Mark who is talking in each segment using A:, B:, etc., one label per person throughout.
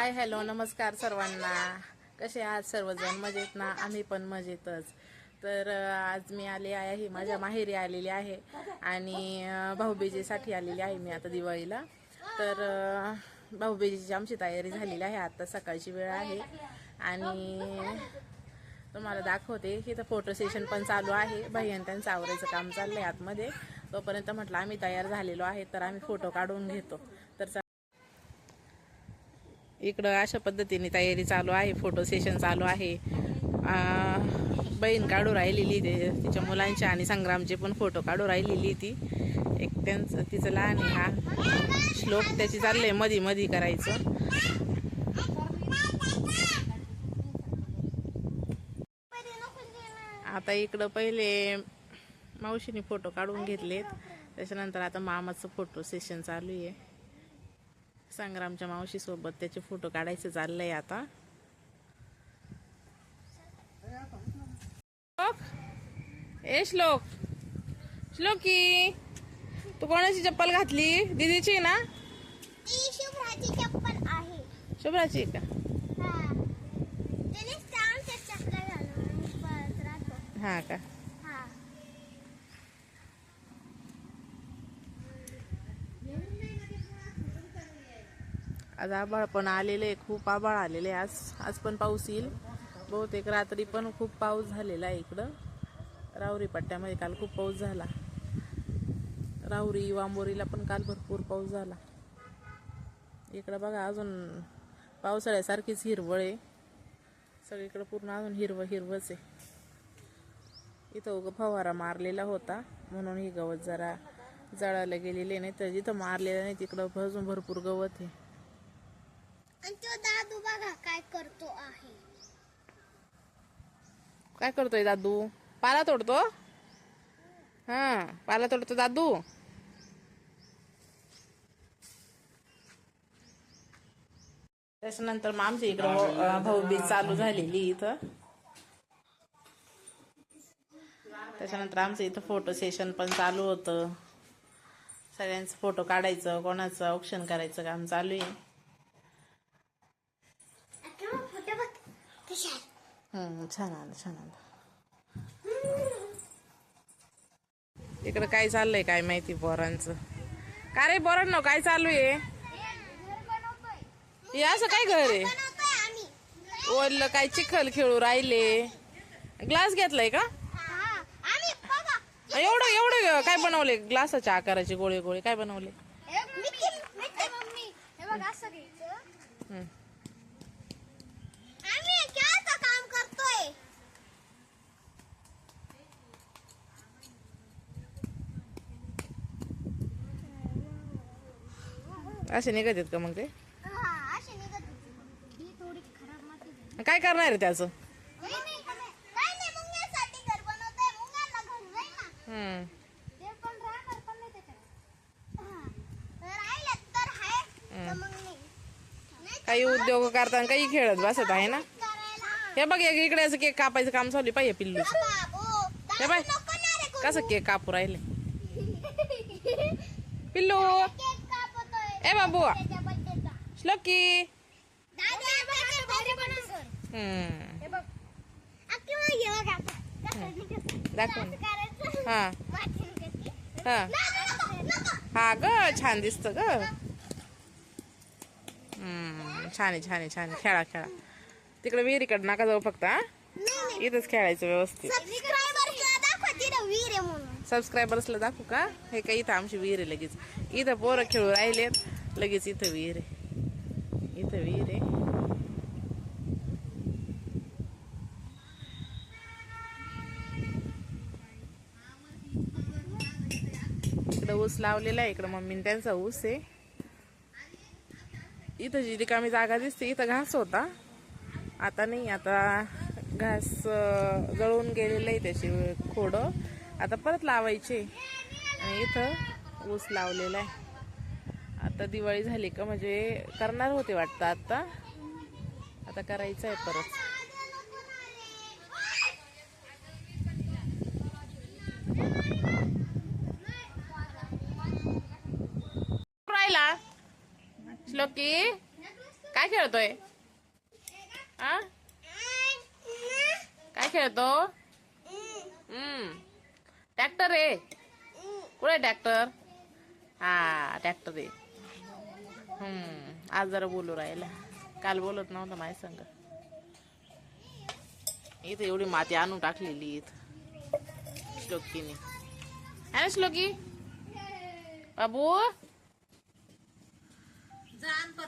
A: Hi hello नमस्कार सर्वांना. कसे आहात सर्वजण? मजेत ना? आम्ही पण मजेतच. तर आज मी आले आहे माझ्या माहेरी आलेली आहे आणि भाऊबीजेसाठी आलेली आहे मी आता दिवाळीला. तर भाऊबीजेची आमची तयारी झालेली आहे. आता सकाळची वेळ आहे आणि तुम्हाला दाखवते. इथं फोटो सेशन पण चालू आहे. भैयान त्यांचं आवरायचं काम चाललंय आतमध्ये. तोपर्यंत म्हटलं आम्ही तयार झालेलो आहे तर आम्ही फोटो काढून घेतो. तर इकडं अशा पद्धतीने तयारी चालू आहे फोटो सेशन चालू आहे. बहीण काढू राहिलेली ते तिच्या मुलांचे आणि संग्रामचे पण फोटो काढू राहिलेली ती. एक त्यांचं तिचं लहान आहे हा. श्लोक त्याची चाललंय मधी मधी करायचं. आता इकडं पहिले मावशीने फोटो काढून घेतलेत. त्याच्यानंतर आता मामाचं फोटो सेशन चालू आहे. संग्रामच्या मावशी सोबत त्याचे फोटो काढायचं चाललंय आता. श्लोक? ए श्लोक. श्लोकी तू कोणाची चप्पल घातली? दीदीची ना?
B: शुभ्राची चप्पल आहे.
A: शुभ्राची का?
B: हा.
A: हा का
B: हा
A: आज आभाळ पण आलेले आहे खूप आभाळ आलेले आहे. आज आज पण पाऊस येईल. बहुतेक रात्री पण खूप पाऊस झालेला आहे इकडं. राहुरी पट्ट्यामध्ये काल खूप पाऊस झाला. राहुरी वांबोरीला पण काल भरपूर पाऊस झाला. इकडं बघा अजून पावसाळ्यासारखीच हिरवळ आहे. सगळीकडं पूर्ण अजून हिरवं हिरवंच आहे. इथं उगं फवारा मारलेला होता. म्हणून ही गवत जरा जळायला गेलेले नाही तर जिथं मारलेलं नाही तिकडं अजून भरपूर गवत आहे.
B: आणि तो दादू बघा काय करतो आहे.
A: काय करतोय दादू? पाला तोडतो? हा पाला तोडतो दादू. त्याच्यानंतर मग आमच्या इकडं भाऊ- भाऊबीज चालू झालेली इथं. त्याच्यानंतर आमचं इथं फोटो सेशन पण चालू होतं. सगळ्यांचं फोटो काढायचं कोणाचं औक्षण करायचं काम चालू आहे
B: फोटो बघ कशा
A: हम्म, छान आलं छान आलं. इकडं काय चाललंय काय माहिती पोरांचं. का रे पोरांनो काय चालू आहे? हे असं काय घर आहे?
B: बनवतोय आम्ही
A: ओरलं काय चिखल खेळू राहिले? ग्लास घेतलाय का?
B: हा
A: एवढं एवढं काय बनवले? ग्लासाच्या आकाराचे गोळे गोळे. काय बनवले?
B: मिठी मिठी मम्मी. हे बघ असं घ्यायचं.
A: हम्म.
B: आम्ही खेळाचं काम करतोय
A: असे निघत आहेत का मग ते. काय करणार आहे त्याचं?
B: काही
A: उद्योग करताना काही खेळत बसत आहे ना? हे बघ एक इकडे असं केक कापायचं काम चालू पाहिजे पिल्लूचं
B: बाबू
A: हे बाय. कसं केक कापू राहिले? पिल्लू. ए बाबू. श्लोकी.
B: दादा हे
A: ग छान दिसत ग. छान आहे छान आहे छान. खेळा खेळा. तिकडे विहिरीकडे नका जाऊ फक्त हा. इथंच खेळायचं व्यवस्थित. सबस्क्रायबर्सला दाखवू का? हे काय इथं आमची विहीर आहे लगेच. इथं पोरं खेळू राहिलेत. लगेच इथं विहीर आहे इथं विहीर आहे इकडं ऊस लावलेला आहे इकडं मम्मीने त्यांचा ऊस आहे इथं जी रिकामी जागा दिसते इथं घास होता आता नाही आता घास गळून जळून गेलेलं आहे त्याची खोडं आता परत लावायचे आणि इथं ऊस लावलेला आहे आता दिवाळी झाली का म्हणजे करणार होते वाटतं आता? आता करायचं आहे परत राहिला? श्लोकी काय खेळतोय? हा काय खेळतो? हम्म. ट्रॅक्टर आहे. कुठे ट्रॅक्टर? हा ट्रॅक्टर आहे. हम्म. आज जरा बोलू राहिला. काल बोलत नव्हता माझ्या संग. इथे एवढी माती आणून टाकलेली इथं. श्लोकीने. है ना श्लोकी? बाबू?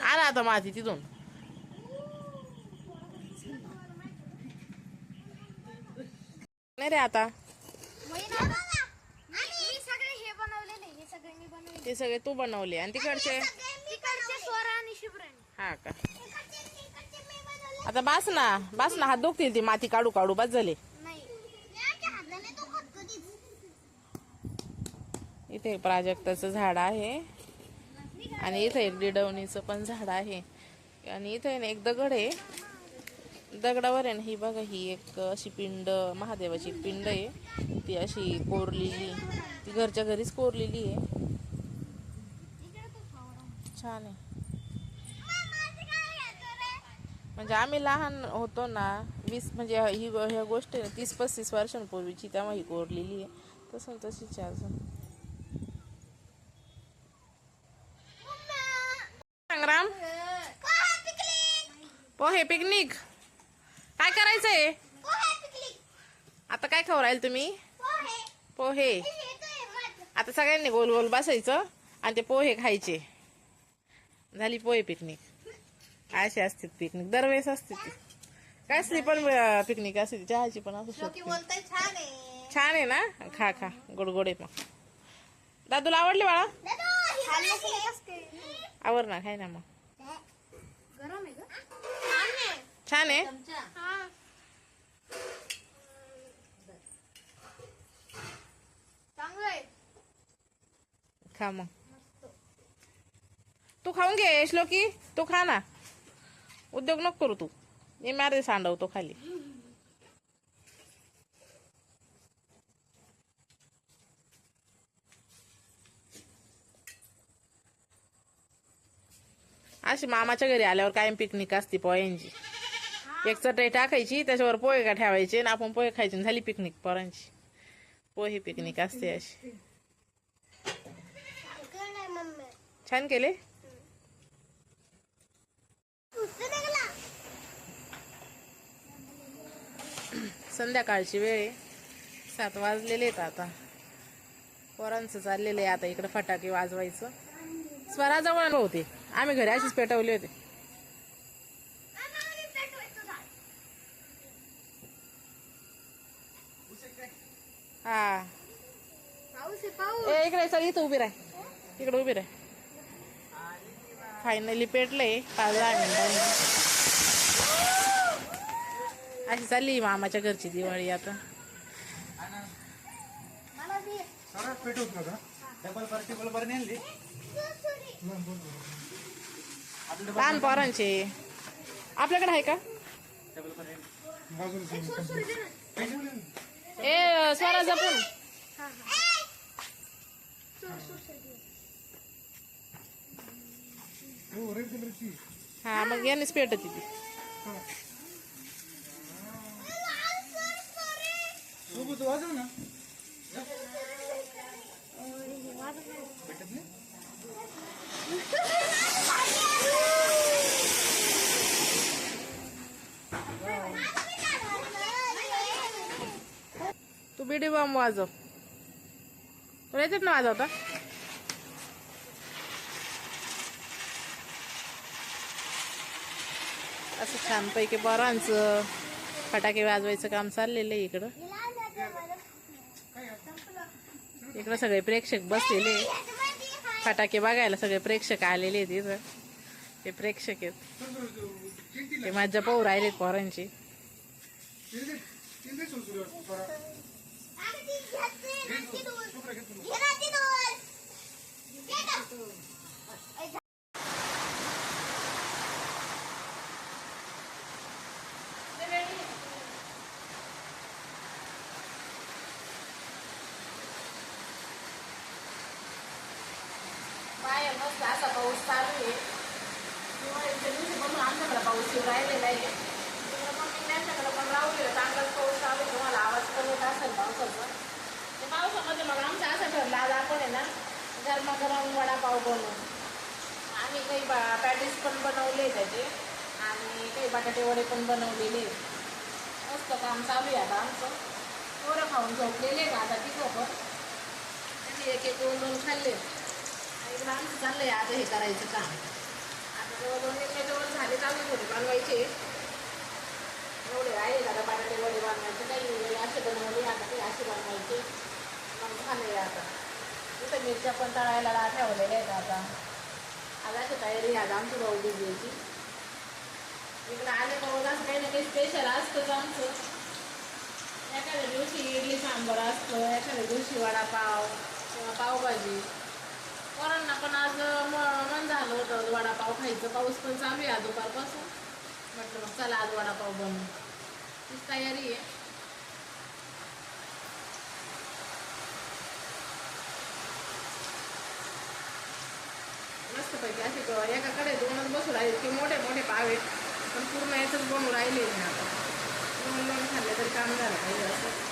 A: आला आता माती तिथून. नाही रे आता.
B: हे हे
A: ते सगळे तू बनवले. आणि तिकडचे? हा का? आता बास ना बास ना हात दुखतील ती माती काढू काढू बस झाले. इथे प्राजक्ताचं झाड आहे. आणि इथे एक डिडवणीचं पण झाड आहे. आणि इथे ना एक दगड आहे. दगडावर आहे ना ही बघा ही एक अशी पिंड महादेवाची पिंड आहे. ती अशी कोरलेली ती घरच्या घरीच कोरलेली आहे. छान आहे. म्हणजे आम्ही लहान होतो ना वीस म्हणजे ही ह्या गोष्ट आहे तीस पस्तीस वर्षांपूर्वीची तेव्हा ही कोरलेली आहे. तसं तशीच आहे अजून संग्राम? पोहे पिकनिक. काय करायचंय? आता काय खाऊ राहील तुम्ही? पोहे. आता सगळ्यांनी गोल गोल बसायचं आणि ते पोहे खायचे. झाली पोहे पिकनिक. असे असते पिकनिक दरवेळेस असते ती. काय असली पण पिकनिक असते चहाची पण असू शकते.
B: छान आहे.
A: छान आहे ना? खा खा. गोड गोड आहे मग दादूला आवडले बाळा? आवर ना खाय ना मग. छान आहे. खा मग. तू खाऊन घे श्लोकी. तू खा ना. उद्योग नको करू तू. मी मारे सांडवतो खाली. अशी मामाच्या घरी आल्यावर कायम पिकनिक असते पोह्यांची एक चटई टाकायची त्याच्यावर पोहे का ठेवायचे आणि आपण पोहे खायचे झाली पिकनिक पोरांची. पोहे पिकनिक असते अशी. छान केले? संध्याकाळची वेळ आहे. सात वाजलेले आहेत आता. पोरांचं चाललेलं आहे आता इकडे फटाके वाजवायचं. स्वराजवळ होते. आम्ही घरी अशीच पेटवले होते. हा. इकडे चल इथं उभी राह. इकडे उभी राह. फायनली पेटलंय पाच दहा मिनिटांनी अशी चालली मामाच्या घरची दिवाळी आता. लहान पोरांचे. आपल्याकडे आहे का? ए स्वरा जपून.
C: हो
A: हा. मग यांनीच पेटत ती.
C: सोबत वाजव ना. भेटत नाही
A: तू बिडी बॉम्ब वाजव. तुला येतात ना वाजवता? असं छानपैकी पोरांचं फटाके वाजवायचं काम चाललेलं आहे इकडं. इकडं सगळे प्रेक्षक बसलेले. फटाके बघायला सगळे प्रेक्षक आलेले आहेत इथं. ते प्रेक्षक आहेत. ते माझ्या पाहू राहिलेत पोरांची.
C: तीन
A: असा पाऊस चालू आहे. दिवाळीच्या दिवशी म्हणून पाऊस येऊ राहिलेला आहे. तिकडं मग मी त्यांच्याकडे पण राहू चांगलाच पाऊस चालू आहे. तुम्हाला आवाज पण येत असेल पावसाचा. ते पावसामध्ये मग आमचं असं ठरलं आज आपण आहे ना गरमागरम वडापाव बनवू आम्ही काही बा पॅटीस पण बनवले त्याचे. आणि काही बटाटे वडे पण बनवलेले आहेत. मस्त काम चालू आहे आता आमचं. पोरं खाऊन झोपलेले आहेत आता तिथं पण. त्यांनी एक एक दोन दोन खाल्ले. इकडं आमचं चाललंय आता हे करायचं काम आता जवळजवळ निम्मे जवळ झाले चालू थोडे बनवायचे एवढे आहे आता बटाटे वडे बनवायचे काही वेळ असे बनवले आता काही असे बनवायचे मग झाले आता इथं मिरच्या पण तळायला ठेवलेल्या आहेत आता आज अशी तयारी आहे आज आमची भाऊ बिजलीची इकडं आले का रोज असं काही ना काही स्पेशल असतंच आमचं एखाद्या दिवशी इडली सांबर असतं एखाद्या दिवशी वडापाव किंवा पावभाजी पोरांना पण आज मन झालं होतं वडापाव खायचं. पाऊस पण चालू आहे आज दुपारपासून. म्हटलं मग चला आज वडापाव बनवू. तीच तयारी आहे. मस्तपैकी असे एकाकडे दोनच बसू राहिले की मोठे मोठे पाव. आहेत पण पूर्ण याचंच बनवून राहिले नाही आता. दोन दोन खाल्ले तरी काम झालं पाहिजे असं.